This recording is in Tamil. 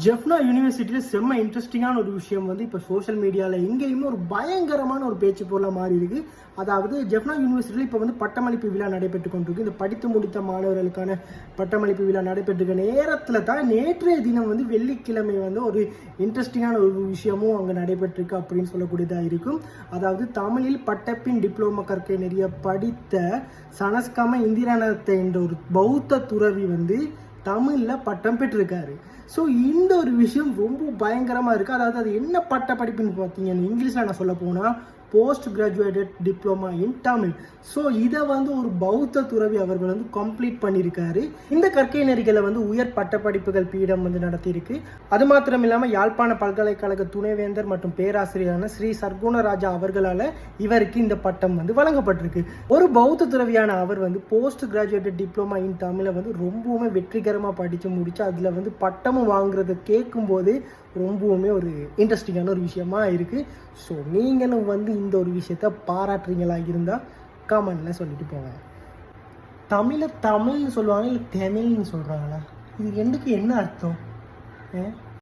ஜெஃப்னா யூனிவர்சிட்டியில் செம்ம இன்ட்ரெஸ்டிங்கான ஒரு விஷயம் வந்து இப்போ சோஷியல் மீடியாவில் எங்கேயுமே ஒரு பயங்கரமான ஒரு பேச்சு பொருளாக மாறி இருக்கு. அதாவது ஜெஃப்னா யூனிவர்சிட்டியில் இப்போ வந்து பட்டமளிப்பு விழா நடைபெற்று கொண்டிருக்கு. இந்த படித்து முடித்த மாணவர்களுக்கான பட்டமளிப்பு விழா நடைபெற்றிருக்க நேரத்தில் தான் நேற்றைய தினம் வந்து வெள்ளிக்கிழமை வந்து ஒரு இன்ட்ரெஸ்டிங்கான ஒரு விஷயமும் அங்கே நடைபெற்றிருக்கு அப்படின்னு சொல்லக்கூடியதாக இருக்கும். அதாவது தமிழில் பட்டப்பின் டிப்ளமோ கற்கை நிறைய படித்த சனஸ்காம இந்திரானத்தை என்ற ஒரு பௌத்த துறவி வந்து தமிழில் பட்டம் பெற்றிருக்காரு. ஸோ இந்த ஒரு விஷயம் ரொம்ப பயங்கரமாக இருக்குது அதாவது அது என்ன பட்ட படிப்புன்னு பார்த்தீங்கன்னா இங்கிலீஷில் நான் சொல்ல போனால் post graduated diploma in Tamil so இதை வந்து ஒரு பௌத்த துறவி அவர்கள் வந்து கம்ப்ளீட் பண்ணியிருக்காரு. இந்த கற்கை நெறிகளை வந்து உயர் பட்டப்படிப்புகள் பீடம் வந்து நடத்தியிருக்கு. அது மாத்திரம் இல்லாமல் யாழ்ப்பாண பல்கலைக்கழக துணைவேந்தர் மற்றும் பேராசிரியரான ஸ்ரீ சர்க்குணராஜா அவர்களால் இவருக்கு இந்த பட்டம் வந்து வழங்கப்பட்டிருக்கு. ஒரு பௌத்த துறவியான அவர் வந்து போஸ்ட் கிராஜுவேட்டட் டிப்ளமா இன் தமிழை வந்து ரொம்பவுமே வெற்றிகரமாக படித்து முடிச்சு அதில் வந்து பட்டமும் வாங்குறதை கேட்கும்போது ரொம்பவுமே ஒரு இன்ட்ரெஸ்டிங்கான ஒரு விஷயமா இருக்குது ஸோ நீங்களும் வந்து இந்த ஒரு விஷயத்த பாராட்டுறீங்களா இருந்தால் கமெண்டில் சொல்லிட்டு போங்க. தமிழை தமிழ்னு சொல்லுவாங்க இல்லை தமிழ்னு சொல்கிறாங்களா இது ரெண்டுக்கு என்ன அர்த்தம்? ஆ?